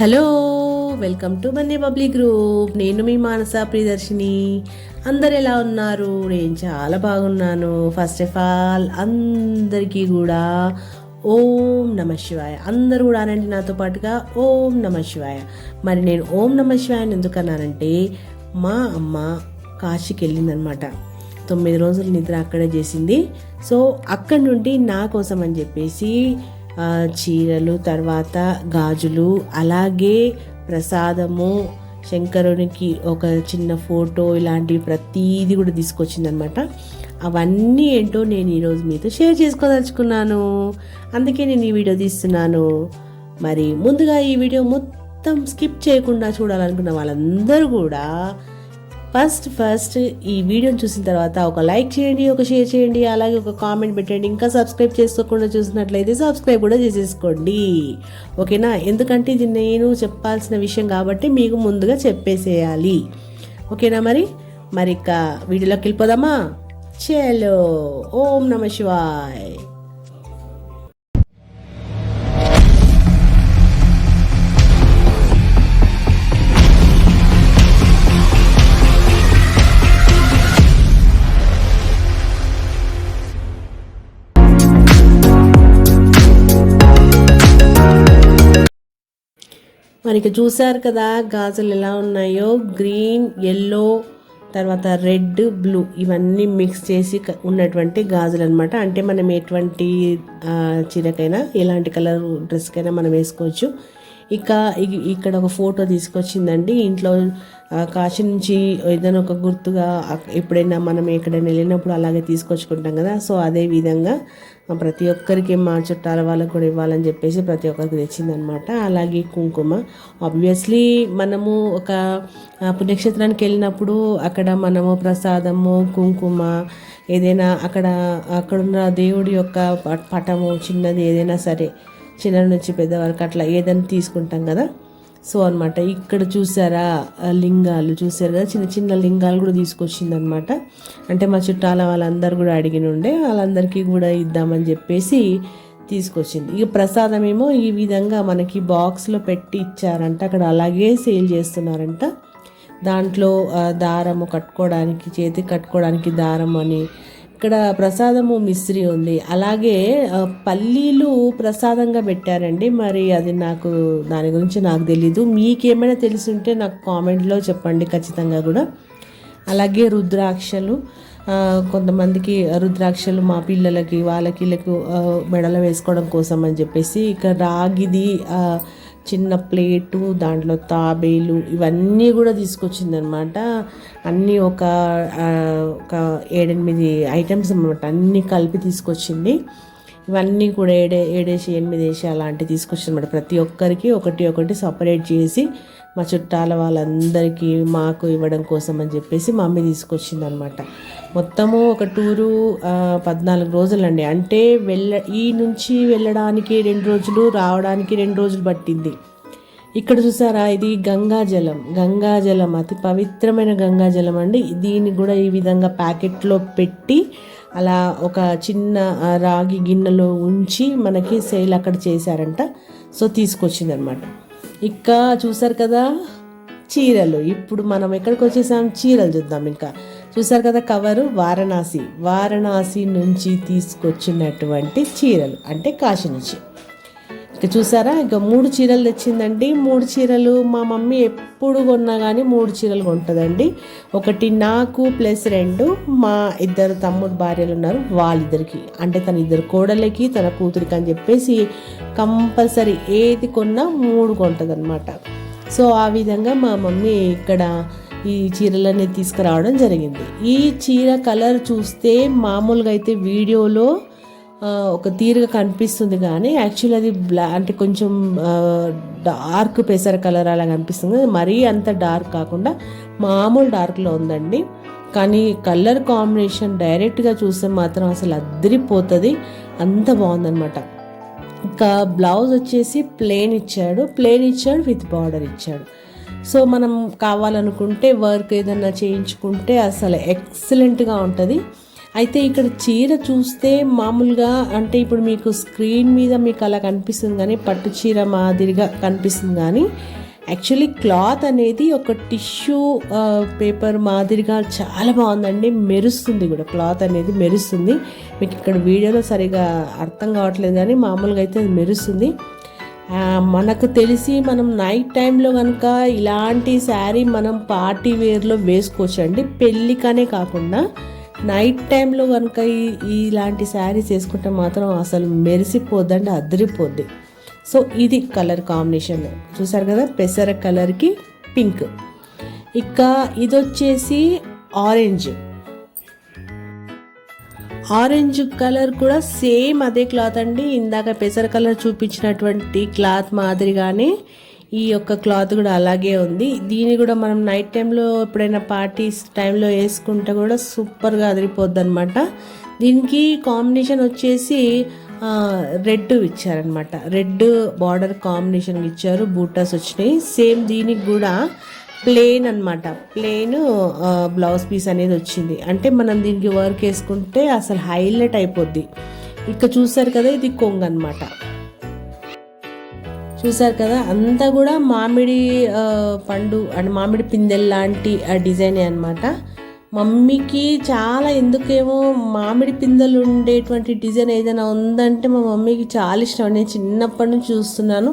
Hello welcome to Manni public group. నేను మీ మానస ప్రియదర్శిని. అందరు ఎలా ఉన్నారు? నేను చాలా బాగున్నాను. ఫస్ట్ ఆఫ్ ఆల్ అందరికీ కూడా ఓం నమ శివాయ. అందరూ కూడా అనండి నాతో పాటుగా ఓం నమ శివాయ. మరి నేను ఓం నమ శివాయని ఎందుకు అన్నానంటే మా అమ్మ కాశీకి వెళ్ళిందనమాట. తొమ్మిది రోజులు నిద్ర అక్కడే చేసింది. సో అక్కడి నుండి నా కోసం అని చెప్పేసి చీరలు తర్వాత గాజులు అలాగే ప్రసాదము శంకరునికి ఒక చిన్న ఫోటో ఇలాంటివి ప్రతీది కూడా తీసుకొచ్చిందనమాట అవన్నీ ఏంటో నేను ఈరోజు మీతో షేర్ చేసుకోదలుచుకున్నాను. అందుకే నేను ఈ వీడియో తీస్తున్నాను. మరి ముందుగా ఈ వీడియో మొత్తం స్కిప్ చేయకుండా చూడాలనుకున్న వాళ్ళందరూ కూడా ఫస్ట్ ఫస్ట్ ఈ వీడియోని చూసిన తర్వాత ఒక లైక్ చేయండి ఒక షేర్ చేయండి అలాగే ఒక కామెంట్ పెట్టండి. ఇంకా సబ్స్క్రైబ్ చేసుకోకుండా చూసినట్లయితే సబ్స్క్రైబ్ కూడా చేసేసుకోండి. ఓకేనా? ఎందుకంటే ఇది నేను చెప్పాల్సిన విషయం కాబట్టి మీకు ముందుగా చెప్పేసేయాలి. ఓకేనా మరి? మరి ఇక వీడియోలోకి వెళ్ళిపోదామా? చలో. ఓం నమ శివాయ్. మనకి చూసారు కదా గాజులు ఎలా ఉన్నాయో గ్రీన్ ఎల్లో తర్వాత రెడ్ బ్లూ ఇవన్నీ మిక్స్ చేసి ఉన్నటువంటి గాజులు అనమాట అంటే మనం ఎటువంటి ఆ, చీరకైనా ఎలాంటి కలర్ డ్రెస్కైనా మనం వేసుకోవచ్చు. ఇక ఇక్కడ ఒక ఫోటో తీసుకొచ్చిందండి. ఇంట్లో కాశీ నుంచి ఏదైనా ఒక గుర్తుగా ఎప్పుడైనా మనం ఎక్కడైనా వెళ్ళినప్పుడు అలాగే తీసుకొచ్చుకుంటాం కదా. సో అదే విధంగా ప్రతి ఒక్కరికి మా చుట్టాల వాళ్ళకు కూడా ఇవ్వాలని చెప్పేసి ప్రతి ఒక్కరికి తెచ్చిందనమాట అలాగే కుంకుమ. ఆబ్వియస్లీ మనము ఒక పుణ్యక్షేత్రానికి వెళ్ళినప్పుడు అక్కడ మనము ప్రసాదము కుంకుమ ఏదైనా అక్కడ అక్కడున్న దేవుడి యొక్క పటము చిన్నది ఏదైనా సరే చిన్న నుంచి పెద్ద వరకు అట్లా ఏదైనా తీసుకుంటాం కదా. సో అన్నమాట ఇక్కడ చూసారా లింగాలు చూసారు కదా చిన్న చిన్న లింగాలు కూడా తీసుకొచ్చింది అనమాట అంటే మా చుట్టాల వాళ్ళందరూ కూడా అడిగిన ఉండే వాళ్ళందరికీ కూడా ఇద్దామని చెప్పేసి తీసుకొచ్చింది. ఇక ప్రసాదం ఏమో ఈ విధంగా మనకి బాక్స్లో పెట్టి ఇచ్చారంట అక్కడ అలాగే సేల్ చేస్తున్నారంట. దాంట్లో దారము కట్టుకోవడానికి చేతి కట్టుకోవడానికి దారం అని ఇక్కడ ప్రసాదము మిశ్రీ ఉంది. అలాగే పల్లీలు ప్రసాదంగా పెట్టారండి. మరి అది నాకు దాని గురించి నాకు తెలీదు. మీకేమైనా తెలిసి ఉంటే నాకు కామెంట్లో చెప్పండి ఖచ్చితంగా కూడా. అలాగే రుద్రాక్షలు కొంతమందికి రుద్రాక్షలు మా పిల్లలకి వాళ్ళకి వీళ్ళకి మెడలో వేసుకోవడం కోసం అని చెప్పేసి ఇక రాగిది చిన్న ప్లేటు దాంట్లో తాబేలు ఇవన్నీ కూడా తీసుకొచ్చిందనమాట. అన్నీ ఒక ఒక ఏడెనిమిది ఐటమ్స్ అనమాట అన్నీ కలిపి తీసుకొచ్చింది. ఇవన్నీ కూడా ఏడే ఏడేసి ఎనిమిది వేసి అలాంటివి తీసుకొచ్చిందన్నమాట. ప్రతి ఒక్కరికి ఒకటి ఒకటి సపరేట్ చేసి మా చుట్టాల వాళ్ళందరికీ మాకు ఇవ్వడం కోసం అని చెప్పేసి మా మమ్మీ తీసుకొచ్చిందనమాట మొత్తము ఒక టూరు పద్నాలుగు రోజులండి. అంటే వెళ్ళ ఈ నుంచి వెళ్ళడానికి రెండు రోజులు రావడానికి రెండు రోజులు పట్టింది. ఇక్కడ చూసారా ఇది గంగాజలం. గంగాజలం అతి పవిత్రమైన గంగాజలం అండి. దీన్ని కూడా ఈ విధంగా ప్యాకెట్లో పెట్టి అలా ఒక చిన్న రాగి గిన్నెలో ఉంచి మనకి సేల్ అక్కడ చేశారంట. సో తీసుకొచ్చింది అనమాట చూసారు కదా చీరలు. ఇప్పుడు మనం ఎక్కడికి వచ్చేసాం? చీరలు చూద్దాం ఇంకా. చూసారు కదా కవరు? వారణాసి. వారణాసి నుంచి తీసుకొచ్చినటువంటి చీరలు. అంటే కాశీ నుంచి. ఇక చూసారా? ఇక మూడు చీరలు తెచ్చిందండి. మూడు చీరలు మా మమ్మీ ఎప్పుడు కొన్నా కానీ మూడు చీరలు కొంటుందండి. ఒకటి నాకు ప్లస్ రెండు. మా ఇద్దరు తమ్ముడు భార్యలు ఉన్నారు వాళ్ళిద్దరికి. అంటే తన ఇద్దరు కోడలకి తన కూతురికి అని చెప్పేసి కంపల్సరీ ఏది కొన్నా మూడు కొంటుందన్నమాట. సో ఆ విధంగా మా మమ్మీ ఇక్కడ ఈ చీరలన్నీ తీసుకురావడం జరిగింది. ఈ చీర కలర్ చూస్తే మామూలుగా అయితే వీడియోలో ఒక తీరుగా కనిపిస్తుంది కానీ యాక్చువల్ అది బ్లా అంటే కొంచెం డార్క్ పెసర కలర్ అలా కనిపిస్తుంది మరీ అంత డార్క్ కాకుండా మామూలు డార్క్లో ఉందండి. కానీ కలర్ కాంబినేషన్ డైరెక్ట్గా చూస్తే మాత్రం అసలు అద్దరిపోతుంది అంత బాగుందనమాట ఇంకా బ్లౌజ్ వచ్చేసి ప్లేన్ ఇచ్చాడు. ప్లేన్ ఇచ్చాడు విత్ బార్డర్ ఇచ్చాడు. సో మనం కావాలనుకుంటే వర్క్ ఏదన్నా చేయించుకుంటే అసలు ఎక్సలెంట్గా ఉంటుంది. అయితే ఇక్కడ చీర చూస్తే మామూలుగా అంటే ఇప్పుడు మీకు స్క్రీన్ మీద మీకు అలా కనిపిస్తుంది కానీ పట్టు చీర మాదిరిగా కనిపిస్తుంది కానీ యాక్చువల్లీ క్లాత్ అనేది ఒక టిష్యూ పేపర్ మాదిరిగా చాలా బాగుందండి. మెరుస్తుంది కూడా క్లాత్ అనేది మెరుస్తుంది. మీకు ఇక్కడ వీడియోలో సరిగా అర్థం కావట్లేదు కానీ మామూలుగా అయితే అది మెరుస్తుంది. మనకు తెలిసి మనం నైట్ టైంలో కనుక ఇలాంటి శారీ మనం పార్టీ వేర్లో వేసుకోవచ్చు అండి పెళ్ళికనే కాకుండా నైట్ టైంలో కనుక ఈ- ఇలాంటి శారీస్ వేసుకుంటే మాత్రం అసలు మెరిసిపోద్దండి అదిరిపోద్ది. సో ఇది కలర్ కాంబినేషన్. చూసారు కదా పెసర కలర్కి పింక్. ఇక ఇది వచ్చేసి ఆరెంజ్. ఆరెంజ్ కలర్ కూడా సేమ్ అదే క్లాత్ అండి. ఇందాక పెసర కలర్ చూపించినటువంటి క్లాత్ మాదిరిగానే ఈ యొక్క క్లాత్ కూడా అలాగే ఉంది. దీన్ని కూడా మనం నైట్ టైంలో ఎప్పుడైనా పార్టీస్ టైంలో వేసుకుంటే కూడా సూపర్గా అదిరిపోద్ది అనమాట దీనికి కాంబినేషన్ వచ్చేసి రెడ్ ఇచ్చారనమాట రెడ్ బార్డర్ కాంబినేషన్ ఇచ్చారు బూటాస్ వచ్చినాయి. సేమ్ దీనికి కూడా ప్లెయిన్ అనమాట ప్లెయిన్ బ్లౌజ్ పీస్ అనేది వచ్చింది. అంటే మనం దీనికి వర్క్ వేసుకుంటే అసలు హైలైట్ అయిపోద్ది. ఇక్కడ చూసారు కదా ఇది కొంగు అనమాట చూసారు కదా అంతా కూడా మామిడి పండు అండ్ మామిడి పిందెల్ లాంటి డిజైనే అనమాట మమ్మీకి చాలా ఎందుకేమో మామిడి పిందెలు ఉండేటువంటి డిజైన్ ఏదైనా ఉందంటే మా మమ్మీకి చాలా ఇష్టం. నేను చిన్నప్పటి నుంచి చూస్తున్నాను.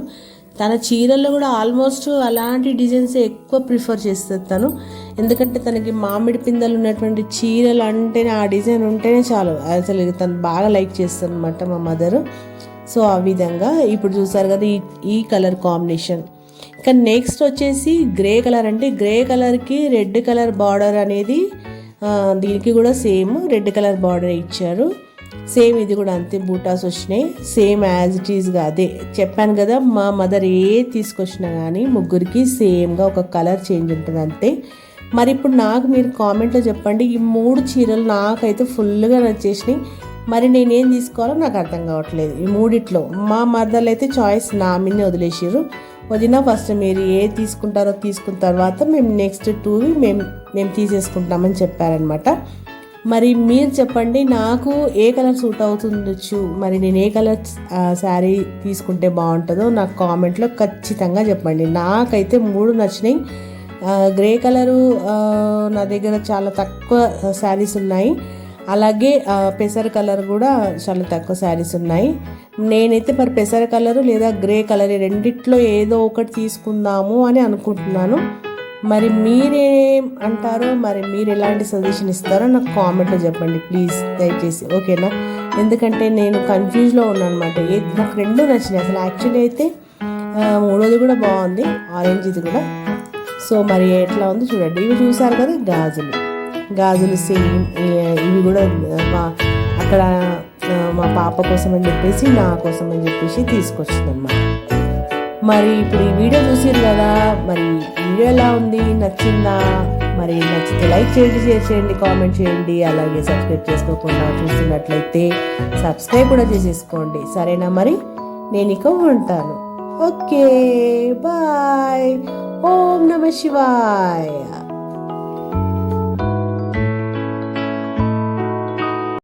తన చీరల్లో కూడా ఆల్మోస్ట్ అలాంటి డిజైన్స్ ఎక్కువ ప్రిఫర్ చేస్తుంది తను. ఎందుకంటే తనకి మామిడి పిందెలు ఉన్నటువంటి చీరలు అంటేనే ఆ డిజైన్ ఉంటేనే చాలు. అసలు తను బాగా లైక్ చేస్తుంది అనమాట మా మదరు. సో ఆ విధంగా ఇప్పుడు చూసారు కదా ఈ ఈ కలర్ కాంబినేషన్. ఇంకా నెక్స్ట్ వచ్చేసి గ్రే కలర్ అంటే గ్రే కలర్కి రెడ్ కలర్ బార్డర్ అనేది దీనికి కూడా సేమ్ రెడ్ కలర్ బార్డర్ ఇచ్చారు. సేమ్ ఇది కూడా అంతే బూటాస్ వచ్చినాయి. సేమ్ యాజ్ ఇట్ ఈస్గా అదే. చెప్పాను కదా మా మదర్ ఏ తీసుకొచ్చినా కానీ ముగ్గురికి సేమ్గా ఒక కలర్ చేంజ్ ఉంటుంది అంతే. మరి ఇప్పుడు నాకు మీరు కామెంట్లో చెప్పండి ఈ మూడు చీరలు నాకైతే ఫుల్గా నచ్చేసినాయి. మరి నేనేం తీసుకోవాలో నాకు అర్థం కావట్లేదు. ఈ మూడిట్లో మా మదర్లు అయితే చాయిస్ నా మీదనే వదిలేసారు వదిన ఫస్ట్ మీరు ఏ తీసుకుంటారో తీసుకున్న తర్వాత మేము నెక్స్ట్ టూవి మేము మేము తీసేసుకుంటామని చెప్పారనమాట. మరి మీరు చెప్పండి నాకు ఏ కలర్ సూట్ అవుతుండొచ్చు? మరి నేను ఏ కలర్ శారీ తీసుకుంటే బాగుంటుందో నాకు కామెంట్లో ఖచ్చితంగా చెప్పండి. నాకైతే మూడు నచ్చినాయి. గ్రే కలరు నా దగ్గర చాలా తక్కువ శారీస్ ఉన్నాయి. అలాగే పెసర కలర్ కూడా చాలా తక్కువ శారీస్ ఉన్నాయి. నేనైతే మరి పెసర కలరు లేదా గ్రే కలర్ రెండిట్లో ఏదో ఒకటి తీసుకుందాము అని అనుకుంటున్నాను. మరి మీరేం అంటారో మరి మీరు ఎలాంటి సజెషన్ ఇస్తారో నాకు కామెంట్లో చెప్పండి ప్లీజ్ దయచేసి. ఓకేనా? ఎందుకంటే నేను కన్ఫ్యూజ్లో ఉన్నాను అనమాట నాకు రెండు నచ్చినాయి. అసలు యాక్చువల్లీ అయితే మూడోది కూడా బాగుంది ఆరెంజ్ ఇది కూడా. సో మరి ఎట్లా ఉంది చూడండి. ఇవి చూసారు కదా గాజులు. గాజులు సేమ్ ఇవి కూడా మా అక్కడ మా పాప కోసం అని చెప్పేసి నా కోసం అని చెప్పేసి తీసుకొచ్చిందన్నమాట. మరి ఇప్పుడు ఈ వీడియో చూసారు కదా మరి వీడియో ఎలా ఉంది? నచ్చిందా? మరి నచ్చితే లైక్ చేయండి షేర్ చేయండి కామెంట్ చేయండి అలాగే సబ్స్క్రైబ్ చేసుకోకుండా చూస్తున్నట్లయితే సబ్స్క్రైబ్ కూడా చేసేసుకోండి. సరేనా మరి? నేను ఇక ఉంటాను. Okay bye. ఓం నమ శివాయ.